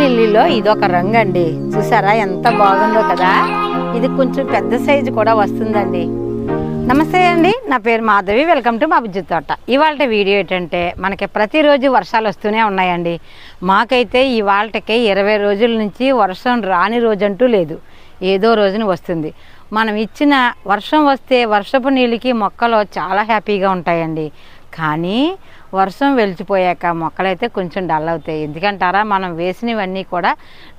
లిల్లీలో ఇదొక రంగు అండి చూసారా ఎంత బాగుందో కదా? ఇది కొంచెం పెద్ద సైజు కూడా వస్తుందండి. నమస్తే అండి నా పేరు మాధవి. వెల్కమ్ టు మా బుజ్జి తోట. ఇవాళ వీడియో ఏంటంటే మనకి ప్రతిరోజు వర్షాలు వస్తూనే ఉన్నాయండి. మాకైతే ఇవాళకి ఇరవై రోజుల నుంచి వర్షం రాని రోజంటూ లేదు. ఏదో రోజున వస్తుంది. మనం ఇచ్చిన వర్షం వస్తే వర్షపు నీళ్ళకి మొక్కలు చాలా హ్యాపీగా ఉంటాయండి. కానీ వర్షం వెలిచిపోయాక మొక్కలైతే కొంచెం డల్ అవుతాయి. ఎందుకంటారా మనం వేసినవన్నీ కూడా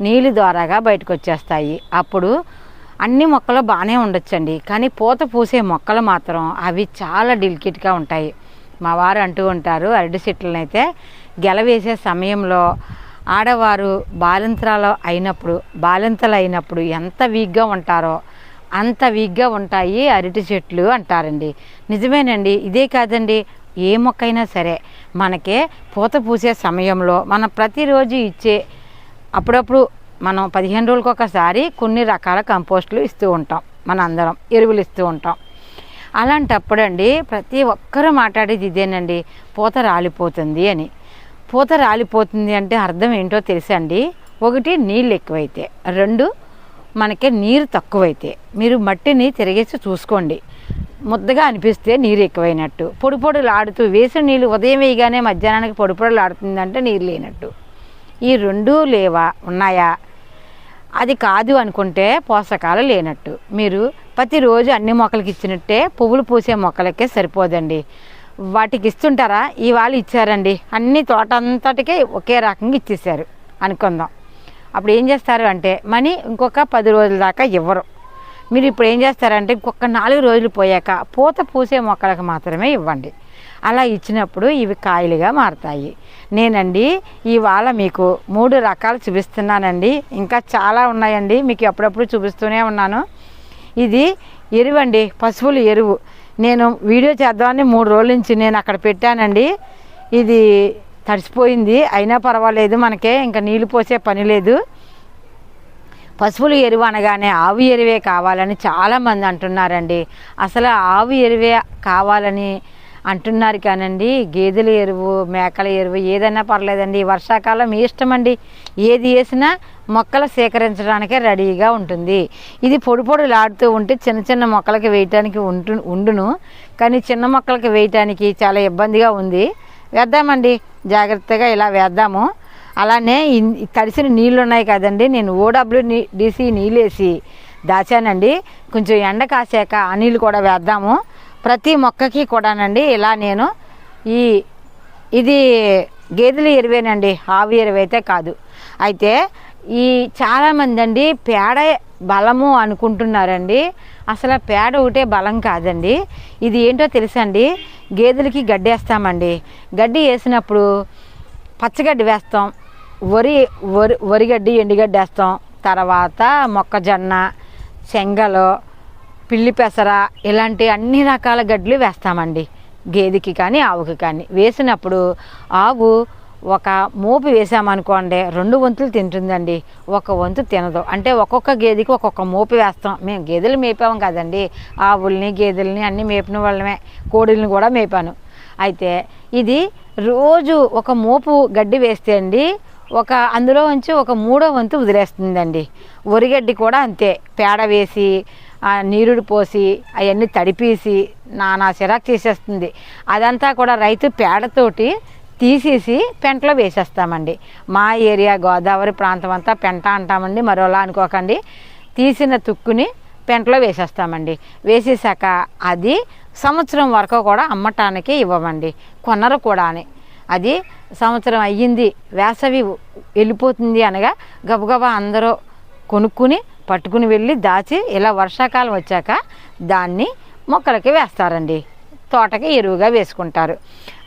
నీళ్ళు ద్వారాగా బయటకు వచ్చేస్తాయి అప్పుడు అన్ని మొక్కలు బాగానే ఉండొచ్చండి. కానీ పూత పూసే మొక్కలు మాత్రం అవి చాలా డెలికేట్గా ఉంటాయి. మా వారు అంటూ ఉంటారు అరటి చెట్లనైతే అయితే గెలవేసే సమయంలో ఆడవారు బాలింతరాలు అయినప్పుడు బాలింతలు అయినప్పుడు ఎంత వీక్గా ఉంటారో అంత వీక్గా ఉంటాయి అరటి చెట్లు అంటారండి. నిజమేనండి ఇదే కాదండి. ఏ మొక్కైనా సరే మనకే పూత పూసే సమయంలో మనం ప్రతిరోజు ఇచ్చే అప్పుడప్పుడు మనం పదిహేను రోజులకు ఒకసారి కొన్ని రకాల కంపోస్టులు ఇస్తూ ఉంటాం. మన అందరం ఎరువులు ఇస్తూ ఉంటాం. అలాంటప్పుడు అండి ప్రతి ఒక్కరూ మాట్లాడేది ఇదేనండి పూత రాలిపోతుంది అని. పూత రాలిపోతుంది అంటే అర్థం ఏంటో తెలుసండి? ఒకటి నీళ్ళు ఎక్కువైతే. రెండు మనకి నీరు తక్కువైతే. మీరు మట్టిని తిరిగేసి చూసుకోండి. ముద్దగా అనిపిస్తే నీరు ఎక్కువైనట్టు. పొడి పొడులు ఆడుతూ వేసిన నీళ్ళు ఉదయం వేయగానే మధ్యాహ్నానికి పొడి పొడులు ఆడుతుందంటే నీరు లేనట్టు. ఈ రెండూ లేవా? ఉన్నాయా? అది కాదు అనుకుంటే పోషకాలు లేనట్టు. మీరు ప్రతిరోజు అన్ని మొక్కలకి ఇచ్చినట్టే పువ్వులు పూసే మొక్కలకే సరిపోదండి. వాటికి ఇస్తుంటారా? ఇవాళ ఇచ్చారండి. అన్ని తోట అంతటికే ఒకే రకంగా ఇచ్చేసారు అనుకుందాం. అప్పుడు ఏం చేస్తారు అంటే మనీ ఇంకొక పది రోజుల దాకా ఇవ్వరు. మీరు ఇప్పుడు ఏం చేస్తారంటే ఇంకొక నాలుగు రోజులు పోయాక పూత పూసే మొక్కలకు మాత్రమే ఇవ్వండి. అలా ఇచ్చినప్పుడు ఇవి కాయలుగా మారుతాయి. నేనండి ఇవాళ మీకు మూడు రకాలు చూపిస్తున్నానండి. ఇంకా చాలా ఉన్నాయండి. మీకు ఎప్పుడప్పుడు చూపిస్తూనే ఉన్నాను. ఇది ఎరువు అండి పశువుల ఎరువు. నేను వీడియో చేద్దామని మూడు రోజుల నుంచి నేను అక్కడ పెట్టానండి. ఇది తడిసిపోయింది అయినా పర్వాలేదు మనకే ఇంకా నీళ్ళు పోసే పని లేదు. పశువుల ఎరువు అనగానే ఆవు ఎరువే కావాలని చాలామంది అంటున్నారండి. అసలు ఆవు ఎరువే కావాలని అంటున్నారు కానండి. గేదెల ఎరువు మేకల ఎరువు ఏదైనా పర్లేదండి. వర్షాకాలం మీ ఇష్టం అండి ఏది వేసినా మొక్కలు సేకరించడానికే రెడీగా ఉంటుంది. ఇది పొడి పొడిలాడుతూ ఉంటే చిన్న చిన్న మొక్కలకి వేయటానికి ఉంటు ఉండును. కానీ చిన్న మొక్కలకి వేయటానికి చాలా ఇబ్బందిగా ఉంది. వేద్దామండి. జాగ్రత్తగా ఇలా వేద్దాము. అలానే తడిసిన నీళ్ళు ఉన్నాయి కదండి. నేను ఓడబ్ల్యూ నీ నీళ్ళేసి దాచానండి. కొంచెం ఎండ కాసాక ఆ నీళ్ళు కూడా వేద్దాము. ప్రతి మొక్కకి కూడానండి ఇలా నేను ఈ ఇది గేదెల ఎరువేనండి. ఆవు ఎరువైతే కాదు. అయితే ఈ చాలామంది అండి పేడ బలము అనుకుంటున్నారండి. అసలు పేడ ఒకటే బలం కాదండి. ఇది ఏంటో తెలుసండి? గేదెలకి గడ్డి వేస్తామండి. గడ్డి వేసినప్పుడు పచ్చగడ్డి వేస్తాం. వరి వరి వరిగడ్డి ఎండుగడ్డి వేస్తాం. తర్వాత మొక్కజొన్న శంగలు పిల్లి పెసర ఇలాంటి అన్ని రకాల గడ్డలు వేస్తామండి. గేదెకి కానీ ఆవుకి కానీ. వేసినప్పుడు ఆవు ఒక మోపు వేసామనుకోండి రెండు వంతులు తింటుందండి. ఒక వంతు తినదు. అంటే ఒక్కొక్క గేదెకి ఒక్కొక్క మోపు వేస్తాం. మేము గేదెలు మేపాం కదండి. ఆవుల్ని గేదెల్ని అన్నీ మేపిన వాళ్ళమే. కోడిల్ని కూడా మేపాను. అయితే ఇది రోజు ఒక మోపు గడ్డి వేస్తే అండి ఒక అందులో ఉంచి ఒక మూడో వంతు వదిలేస్తుందండి. ఒరిగడ్డి కూడా అంతే. పేడ వేసి నీరుడు పోసి అవన్నీ తడిపేసి నానా చిరాకు తీసేస్తుంది. అదంతా కూడా రైతు పేడతోటి తీసేసి పెంటలో వేసేస్తామండి. మా ఏరియా గోదావరి ప్రాంతం అంతా పెంట అంటామండి మరోలా అనుకోకండి. తీసిన తుక్కుని పెంటలో వేసేస్తామండి. వేసేసాక అది సంవత్సరం వరకు కూడా అమ్మటానికి ఇవ్వమండి. కొనరు కూడా అని అది సంవత్సరం అయ్యింది. వేసవి వెళ్ళిపోతుంది అనగా గబగబా అందరూ కొనుక్కుని పట్టుకుని వెళ్ళి దాచి ఇలా వర్షాకాలం వచ్చాక దాన్ని మొక్కలకి వేస్తారండి. తోటకి ఎరువుగా వేసుకుంటారు.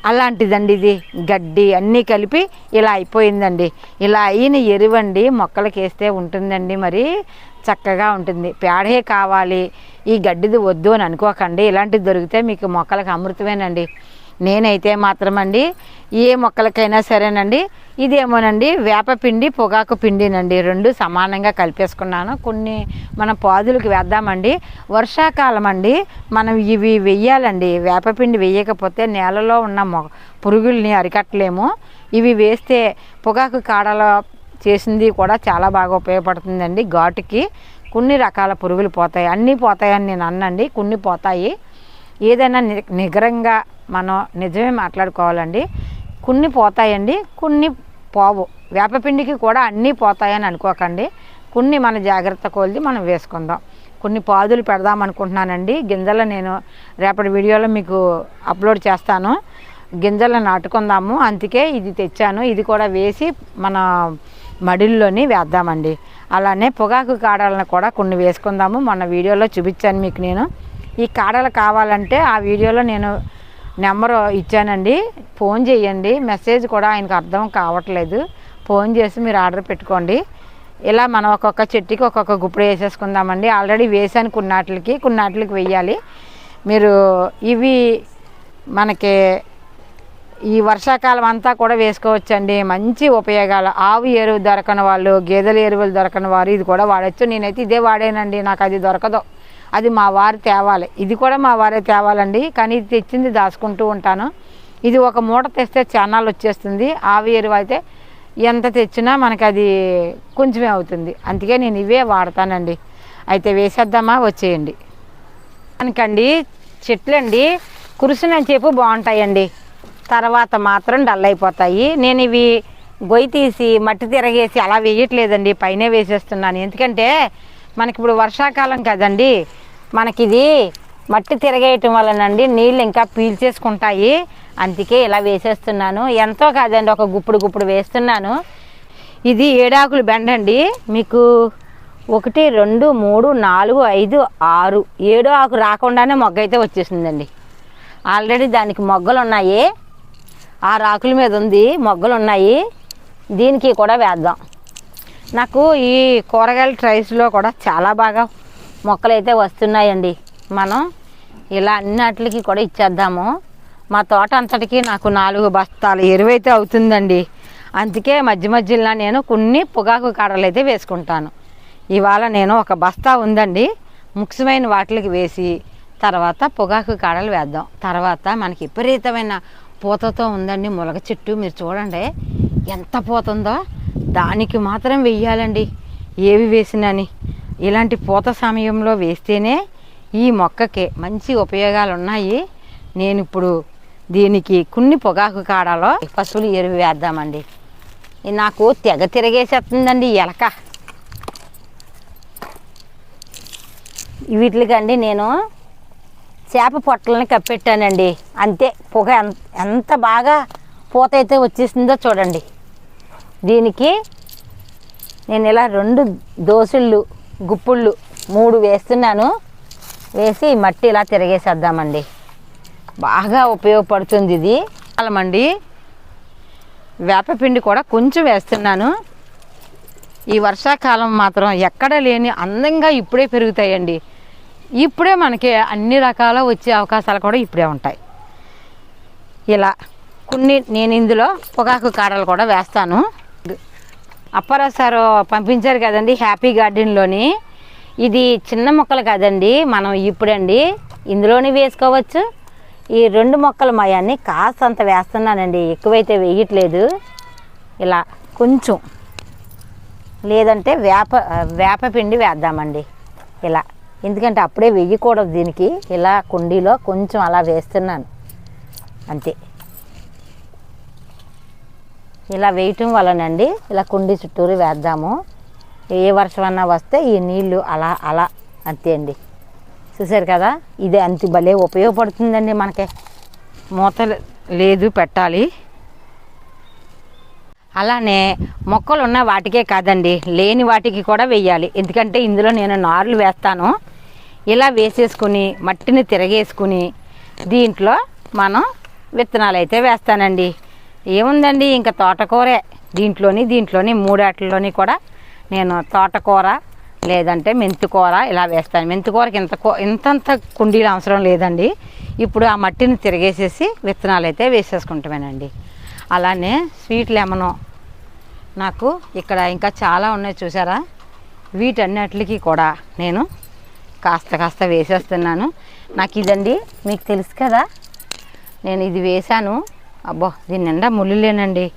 అలాంటిదండి ఇది. గడ్డి అన్నీ కలిపి ఇలా అయిపోయిందండి. ఇలా అయిన ఎరువండి మొక్కలకి వేస్తే ఉంటుందండి మరి. చక్కగా ఉంటుంది. పేడే కావాలి. ఈ గడ్డిది వద్దు అని అనుకోకండి. ఇలాంటిది దొరికితే మీకు మొక్కలకు అమృతమేనండి. నేనైతే మాత్రమండి ఏ మొక్కలకైనా సరేనండి ఇదేమోనండి వేపపిండి పొగాకు పిండినండి రెండు సమానంగా కలిపేసుకున్నాను. కొన్ని మన పాదులకు వేద్దామండి. వర్షాకాలం అండి మనం ఇవి వెయ్యాలండి. వేపపిండి వేయకపోతే నేలలో ఉన్న మొ పురుగుల్ని అరికట్టలేము. ఇవి వేస్తే పొగాకు కాడలో చేసింది కూడా చాలా బాగా ఉపయోగపడుతుందండి ఘాటుకి. కొన్ని రకాల పురుగులు పోతాయి. అన్నీ పోతాయని నేను అన్నండి. కొన్ని పోతాయి. ఏదైనా ని నిగరంగా మనం నిజమే మాట్లాడుకోవాలండి. కొన్ని పోతాయండి కొన్ని పోవు. వేపపిండికి కూడా అన్నీ పోతాయని అనుకోకండి. కొన్ని మన జాగ్రత్త కొలిది మనం వేసుకుందాం. కొన్ని పాదులు పెడదాం అనుకుంటున్నానండి. గింజలు నేను రేపటి వీడియోలో మీకు అప్లోడ్ చేస్తాను. గింజలు నాటుకుందాము. అందుకే ఇది తెచ్చాను. ఇది కూడా వేసి మన మడిల్లోని వేద్దామండి. అలానే పొగాకు కాడలను కూడా కొన్ని వేసుకుందాము. మొన్న వీడియోలో చూపించాను మీకు నేను. ఈ కాడలు కావాలంటే ఆ వీడియోలో నేను నెంబరు ఇచ్చానండి. ఫోన్ చేయండి. మెసేజ్ కూడా ఆయనకు అర్థం కావట్లేదు. ఫోన్ చేసి మీరు ఆర్డర్ పెట్టుకోండి. ఇలా మనం ఒక్కొక్క చెట్టుకి ఒక్కొక్క గుప్పుడు వేసేసుకుందామండి. ఆల్రెడీ వేసాను కొన్నాటికి కొన్నాటికి వెయ్యాలి మీరు ఇవి మనకి ఈ వర్షాకాలం అంతా కూడా వేసుకోవచ్చండి. మంచి ఉపయోగాలు. ఆవు ఎరువు దొరకని వాళ్ళు గేదెల ఎరువులు దొరకని వారు ఇది కూడా వాడచ్చు. నేనైతే ఇదే వాడానండి. నాకు అది దొరకదు. అది మా వారు తేవాలి. ఇది కూడా మా వారే తేవాలండి. కానీ ఇది తెచ్చింది దాచుకుంటూ ఉంటాను. ఇది ఒక మూట తెస్తే చానాలు వచ్చేస్తుంది. ఆవి ఎరువు అయితే ఎంత తెచ్చినా మనకి అది కొంచెమే అవుతుంది. అందుకే నేను ఇవే వాడతానండి. అయితే వేసేద్దామా? వచ్చేయండి. అనకండి చెట్లండి కురిసినని చెప్పు బాగుంటాయండి. తర్వాత మాత్రం డల్ అయిపోతాయి. నేను ఇవి గొయ్యి తీసి మట్టి తిరగేసి అలా వేయట్లేదండి. పైనే వేసేస్తున్నాను. ఎందుకంటే మనకి ఇప్పుడు వర్షాకాలం కదండి. మనకిది మట్టి తిరగేయటం వలనండి నీళ్ళు ఇంకా పీల్చేసుకుంటాయి. అందుకే ఇలా వేసేస్తున్నాను. ఎంతో కాదండి ఒక గుప్పుడు గుప్పుడు వేస్తున్నాను. ఇది ఏడాకులు బెండండి. మీకు ఒకటి రెండు మూడు నాలుగు ఐదు ఆరు. ఏడో ఆకు రాకుండానే మొగ్గ అయితే వచ్చేసిందండి. ఆల్రెడీ దానికి మొగ్గలు ఉన్నాయి ఆ రాకుల మీద ఉంది మొగ్గలు ఉన్నాయి దీనికి కూడా వేద్దాం. నాకు ఈ కూరగాయల ట్రైస్లో కూడా చాలా బాగా మొక్కలు అయితే వస్తున్నాయండి. మనం ఇలా అన్నిటికి కూడా ఇచ్చేద్దాము. మా తోట అంతటికి నాకు నాలుగు బస్తాలు ఎరువైతే అవుతుందండి. అందుకే మధ్య మధ్యలో నేను కొన్ని పొగాకు కాడలు అయితే వేసుకుంటాను. ఇవాళ నేను ఒక బస్తా ఉందండి. ముఖ్యమైన వాటికి వేసి తర్వాత పొగాకు కాడలు వేద్దాం. తర్వాత మనకి విపరీతమైన పూతతో ఉందండి ములగ చెట్టు. మీరు చూడండి ఎంత పోతుందో దానికి మాత్రం వెయ్యాలండి. ఏవి వేసినని. ఇలాంటి పూత సమయంలో వేస్తేనే ఈ మొక్కకి మంచి ఉపయోగాలు ఉన్నాయి నేను ఇప్పుడు దీనికి కొన్ని పొగాకు కాడలో పశువులు ఎరువు వేద్దామండి. నాకు తెగ తిరగేసేస్తుందండి ఎలక. వీటికండి నేను చేప పొట్టలని కప్పెట్టానండి. అంతే పొగ ఎంత ఎంత బాగా పూత అయితే వచ్చేసిందో చూడండి. దీనికి నేను ఇలా రెండు దోసుళ్ళు గుప్పుళ్ళు మూడు వేస్తున్నాను. వేసి మట్టి ఇలా తిరగేసేద్దామండి. బాగా ఉపయోగపడుతుంది ఇది. అలమండి. వేపపిండి కూడా కొంచెం వేస్తున్నాను. ఈ వర్షాకాలం మాత్రం ఎక్కడ లేని అందంగా ఇప్పుడే పెరుగుతాయండి. ఇప్పుడే మనకి అన్ని రకాల వచ్చే అవకాశాలు కూడా ఇప్పుడే ఉంటాయి. ఇలా కొన్ని నేను ఇందులో పొగాకు కాడలు కూడా వేస్తాను. అప్పారావు సారు పంపించారు కదండి హ్యాపీ గార్డెన్లోని ఇది చిన్న మొక్కలు కదండి మనం ఇప్పుడండి ఇందులోనే వేసుకోవచ్చు. ఈ రెండు మొక్కలు మాయాన్ని కాస్తంత వేస్తున్నానండి ఎక్కువైతే వేయట్లేదు. ఇలా కొంచెం లేదంటే వేప వేపపిండి వేద్దామండి. ఇలా ఎందుకంటే అప్పుడే వెయ్యకూడదు దీనికి. ఇలా కుండీలో కొంచెం అలా వేస్తున్నాను. అంతే. ఇలా వేయటం వలనండి ఇలా కుండీ చుట్టూరు వేద్దాము. ఏ వర్షం అన్నా వస్తే ఈ నీళ్ళు అలా అలా అంతే అండి. చూసారు కదా? ఇది అంత భలే ఉపయోగపడుతుందండి మనకి. మూత లేదు పెట్టాలి. అలానే మొక్కలు ఉన్న వాటికే కాదండి లేని వాటికి కూడా వేయాలి. ఎందుకంటే ఇందులో నేను నారులు వేస్తాను. ఇలా వేసేసుకుని మట్టిని తిరగేసుకుని దీంట్లో మనం విత్తనాలు అయితే వేస్తానండి. ఏముందండి ఇంకా తోటకూరే. దీంట్లోని దీంట్లోని మూడాటిల్లోని కూడా నేను తోటకూర లేదంటే మెంతికూర ఇలా వేస్తాను. మెంతికూరకి ఇంత కూ ఇంతంత కుండీలు అవసరం లేదండి. ఇప్పుడు ఆ మట్టిని తిరిగేసేసి విత్తనాలు అయితే వేసేసుకుంటామేనండి. అలానే స్వీట్ లెమను నాకు ఇక్కడ ఇంకా చాలా ఉన్నాయి చూసారా? వీటన్నిటికి కూడా నేను కాస్త కాస్త వేసేస్తున్నాను. నాకు ఇదండి మీకు తెలుసు కదా? నేను ఇది వేశాను. అబ్బో దీని నిండా ముళ్ళులేనండి.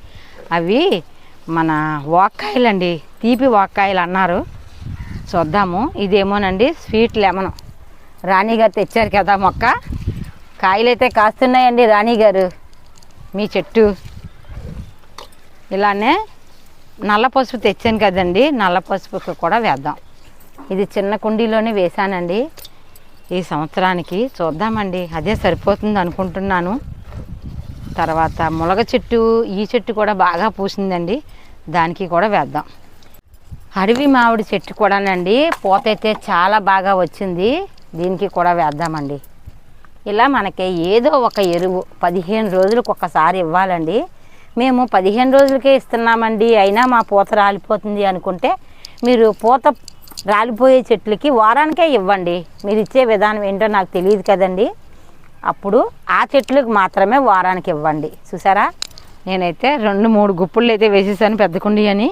అవి మన వాక్కాయలు అండి తీపి వాక్కాయలు అన్నారు. చూద్దాము. ఇదేమోనండి స్వీట్ లెమన్. రాణి గారు తెచ్చారు కదా మొక్క. కాయలైతే కాస్తున్నాయండి రాణి గారు. మీ చెట్టు. ఇలానే నల్ల పసుపు తెచ్చాను కదండి. నల్ల పసుపుకి కూడా వేద్దాం. ఇది చిన్న కుండీలోనే వేశానండి. ఈ సంవత్సరానికి చూద్దామండి. అదే సరిపోతుంది అనుకుంటున్నాను. తర్వాత ములగ చెట్టు ఈ చెట్టు కూడా బాగా పూసిందండి. దానికి కూడా వేద్దాం. అడవి మామిడి చెట్టు కూడానండి పూత అయితే చాలా బాగా వచ్చింది. దీనికి కూడా వేద్దామండి. ఇలా మనకి ఏదో ఒక ఎరువు పదిహేను రోజులకు ఒకసారి ఇవ్వాలండి. మేము పదిహేను రోజులకే ఇస్తున్నామండి. అయినా మా పూత రాలిపోతుంది అనుకుంటే మీరు పూత రాలిపోయే చెట్లకి వారానికే ఇవ్వండి. మీరు ఇచ్చే విధానం ఏంటో నాకు తెలియదు కదండి. అప్పుడు ఆ చెట్లకు మాత్రమే వారానికి ఇవ్వండి. చూసారా? నేనైతే రెండు మూడు గుప్పుళ్ళు అయితే వేసేసాను పెద్ద కుండి అని.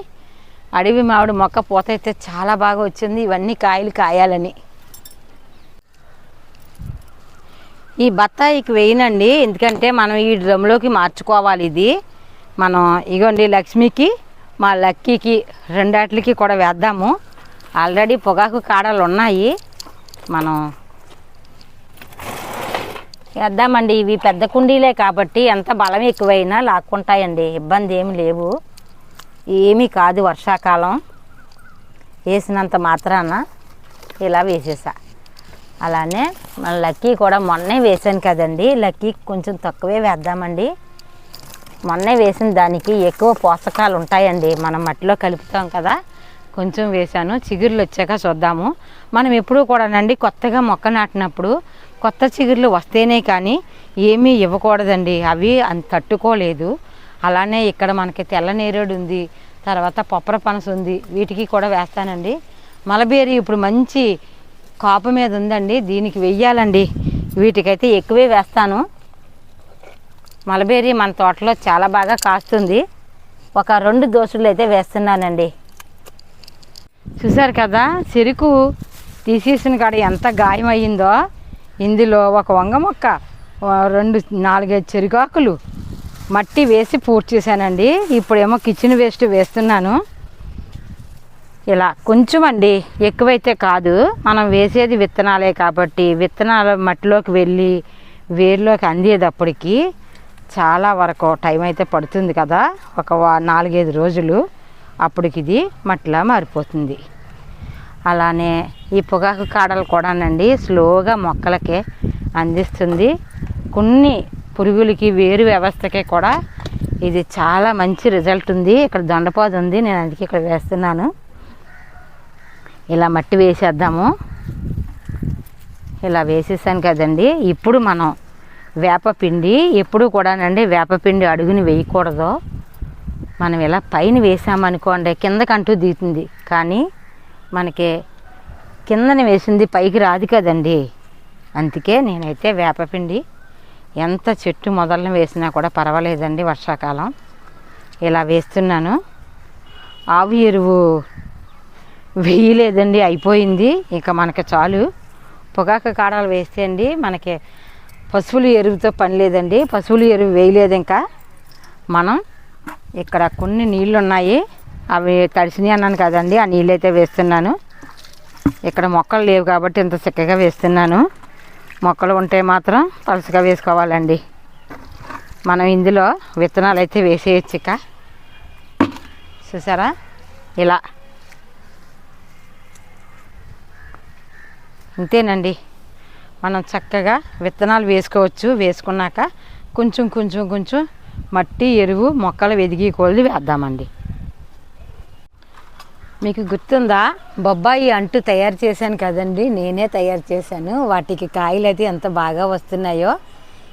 అడవి మామిడి మొక్క పూత అయితే చాలా బాగా వచ్చింది. ఇవన్నీ కాయలు కాయాలని. ఈ బత్తాయికి వేయనండి. ఎందుకంటే మనం ఈ డ్రమ్లోకి మార్చుకోవాలి ఇది. మనం ఇగోండి లక్ష్మికి మా లక్కీకి రెండాట్లకి కూడా వేద్దాము. ఆల్రెడీ పొగాకు కాడలు ఉన్నాయి మనం వేద్దామండి ఇవి పెద్ద కుండీలే కాబట్టి ఎంత బలం ఎక్కువైనా లాక్కుంటాయండి. ఇబ్బంది ఏమి లేవు. ఏమీ కాదు వర్షాకాలం. వేసినంత మాత్రాన ఇలా వేసేసా. అలానే మన లక్కీ కూడా మొన్నే వేసాను కదండి. లక్కీ కొంచెం తక్కువే వేద్దామండి. మొన్నే వేసిన దానికి ఎక్కువ పోషకాలు ఉంటాయండి. మనం మట్టిలో కలుపుతాం కదా. కొంచెం వేసాను. చిగుర్లు వచ్చాక చూద్దాము. మనం ఎప్పుడూ కూడానండి కొత్తగా మొక్క నాటినప్పుడు కొత్త చిగుర్లు వస్తేనే కానీ ఏమీ ఇవ్వకూడదండి. అవి అంత తట్టుకోలేదు. అలానే ఇక్కడ మనకి తెల్ల నేరేడు ఉంది తర్వాత పొప్పర పనస ఉంది వీటికి కూడా వేస్తానండి. మలబేరి ఇప్పుడు మంచి కాపు మీద ఉందండి. దీనికి వెయ్యాలండి. వీటికైతే ఎక్కువే వేస్తాను. మలబేరి మన తోటలో చాలా బాగా కాస్తుంది. ఒక రెండు దోసులు అయితే వేస్తున్నానండి. చూసారు కదా చెరుకు తీసేసిన కాడ ఎంత గాయం అయ్యిందో ఇందులో ఒక వంగ మొక్క రెండు నాలుగైదు చెరికాకులు మట్టి వేసి పూర్తి చేశానండి. ఇప్పుడేమో కిచెన్ వేస్ట్ వేస్తున్నాను. ఇలా కొంచెం అండి ఎక్కువైతే కాదు. మనం వేసేది విత్తనాలే కాబట్టి విత్తనాలు మట్టిలోకి వెళ్ళి వేరులోకి అందేటప్పటికి చాలా వరకు టైం అయితే పడుతుంది కదా. ఒక నాలుగైదు రోజులు అప్పటికి ఇది మట్టిలా మారిపోతుంది. అలానే ఈ పొగాకు కాడలు కూడానండి స్లోగా మొక్కలకే అందిస్తుంది. కొన్ని పురుగులకి వేరు వ్యవస్థకి కూడా ఇది చాలా మంచి రిజల్ట్ ఉంది. ఇక్కడ దొండపాదు ఉంది. నేను అందుకే ఇక్కడ వేస్తున్నాను. ఇలా మట్టి వేసేద్దాము. ఇలా వేసేసాను కదండి. ఇప్పుడు మనం వేపపిండి ఎప్పుడు కూడానండి వేపపిండి అడుగుని వేయకూడదు. మనం ఇలా పైన వేసామనుకోండి కిందకంటూ దిగుతుంది. కానీ మనకి కిందన వేసింది పైకి రాదు కదండి. అందుకే నేనైతే వేపపిండి ఎంత చెట్టు మొదలను వేసినా కూడా పర్వాలేదండి వర్షాకాలం. ఇలా వేస్తున్నాను. ఆవు ఎరువు వేయలేదండి అయిపోయింది. ఇక మనకి చాలు. పొగాకు కాడలు వేస్తే అండి మనకి పశువుల ఎరువుతో పని లేదండి. పశువుల ఎరువు వేయలేదు ఇంకా. మనం ఇక్కడ కొన్ని నీళ్ళు ఉన్నాయి అవి తడిసినాయి అన్నాను కదండి ఆ నీళ్ళు అయితే వేస్తున్నాను. ఇక్కడ మొక్కలు లేవు కాబట్టి ఇంత చిక్కగా వేస్తున్నాను. మొక్కలు ఉంటే మాత్రం పలుసగా వేసుకోవాలండి. మనం ఇందులో విత్తనాలు అయితే వేసేయచ్చు ఇక. చూసారా? ఇలా. అంతేనండి మనం చక్కగా విత్తనాలు వేసుకోవచ్చు. వేసుకున్నాక కొంచెం కొంచెం కొంచెం మట్టి ఎరువు మొక్కలు వెదిగి కొలిది వేద్దామండి. మీకు గుర్తుందా? బొబ్బాయి అంటు తయారు చేశాను కదండి. నేనే తయారు చేశాను. వాటికి కాయలు అయితే ఎంత బాగా వస్తున్నాయో.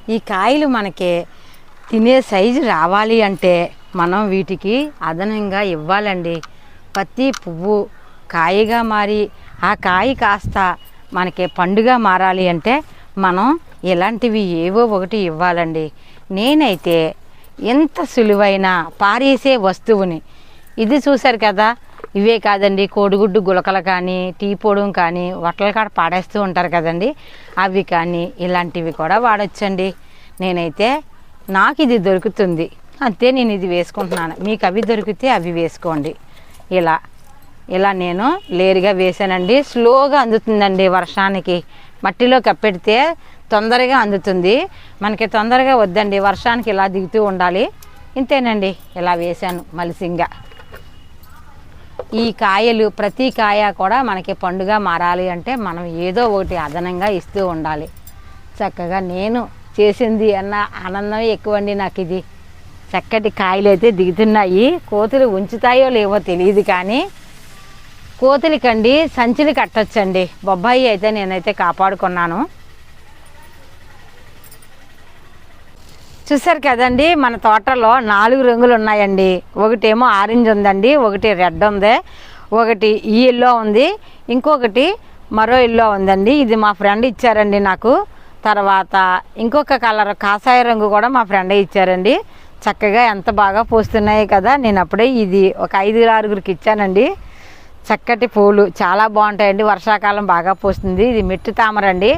ఈ కాయలు మనకి తినే సైజు రావాలి అంటే మనం వీటికి అదనంగా ఇవ్వాలండి. ప్రతి పువ్వు కాయగా మారి ఆ కాయ కాస్త మనకి పండుగ మారాలి అంటే మనం ఇలాంటివి ఏవో ఒకటి ఇవ్వాలండి. నేనైతే ఎంత సులువైన పారేసే వస్తువుని. ఇది చూశారు కదా ఇవే కాదండి కోడిగుడ్డు గులకలు కానీ టీ పొడం కానీ వట్టల కాడ పాడేస్తూ ఉంటారు కదండి. అవి కానీ ఇలాంటివి కూడా వాడచ్చండి. నేనైతే నాకు ఇది దొరుకుతుంది. అంతే నేను ఇది వేసుకుంటున్నాను. మీకు అవి దొరికితే అవి వేసుకోండి. ఇలా ఇలా నేను లేరుగా వేసానండి స్లోగా అందుతుందండి వర్షానికి. మట్టిలో కప్పెడితే తొందరగా అందుతుంది. మనకి తొందరగా వద్దండి. వర్షానికి ఇలా దిగుతూ ఉండాలి. ఇంతేనండి. ఇలా వేసాను మలిసింగా. ఈ కాయలు ప్రతి కాయ కూడా మనకి పండుగ మారాలి అంటే మనం ఏదో ఒకటి అదనంగా ఇస్తూ ఉండాలి. చక్కగా నేను చేసింది అన్న ఆనందం ఎక్కువండి నాకు ఇది చక్కటి కాయలు అయితే దిగుతున్నాయి. కోతులు ఉంచుతాయో లేవో తెలియదు కానీ కోతులకండి సంచులు కట్టొచ్చండి. బొబ్బాయి అయితే నేనైతే కాపాడుకున్నాను. చూసారు కదండి మన తోటలో నాలుగు రంగులు ఉన్నాయండి. ఒకటేమో ఆరెంజ్ ఉందండి ఒకటి రెడ్ ఉంది ఒకటి ఈ ఎల్లో ఉంది ఇంకొకటి మరో ఎల్లో ఉందండి. ఇది మా ఫ్రెండ్ ఇచ్చారండి నాకు. తర్వాత ఇంకొక కలర్ కాషాయ రంగు కూడా మా ఫ్రెండ్ ఇచ్చారండి. చక్కగా ఎంత బాగా పూస్తున్నాయి కదా నేను అప్పుడే ఇది ఒక ఐదు ఆరుగురికి ఇచ్చానండి. చక్కటి పూలు చాలా బాగుంటాయండి. వర్షాకాలం బాగా పూస్తుంది. ఇది మెట్టు తామర అండి.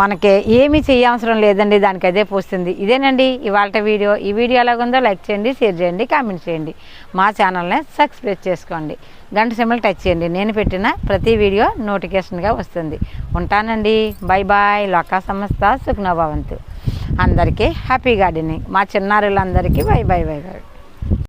మనకి ఏమీ చేయవసరం లేదండి దానికి అదే పోస్తుంది. ఇదేనండి ఇవాళ వీడియో. ఈ వీడియో ఎలాగుందో లైక్ చేయండి షేర్ చేయండి కామెంట్ చేయండి. మా ఛానల్ని సబ్స్క్రైబ్ చేసుకోండి. గంట సింబల్ టచ్ చేయండి. నేను పెట్టిన ప్రతి వీడియో నోటిఫికేషన్గా వస్తుంది. ఉంటానండి. Bye bye. లోకా సంస్థ సుఖ్నభవంతు. అందరికీ హ్యాపీ గార్డెనింగ్. మా చిన్నారులందరికీ బై బై బై బాయ్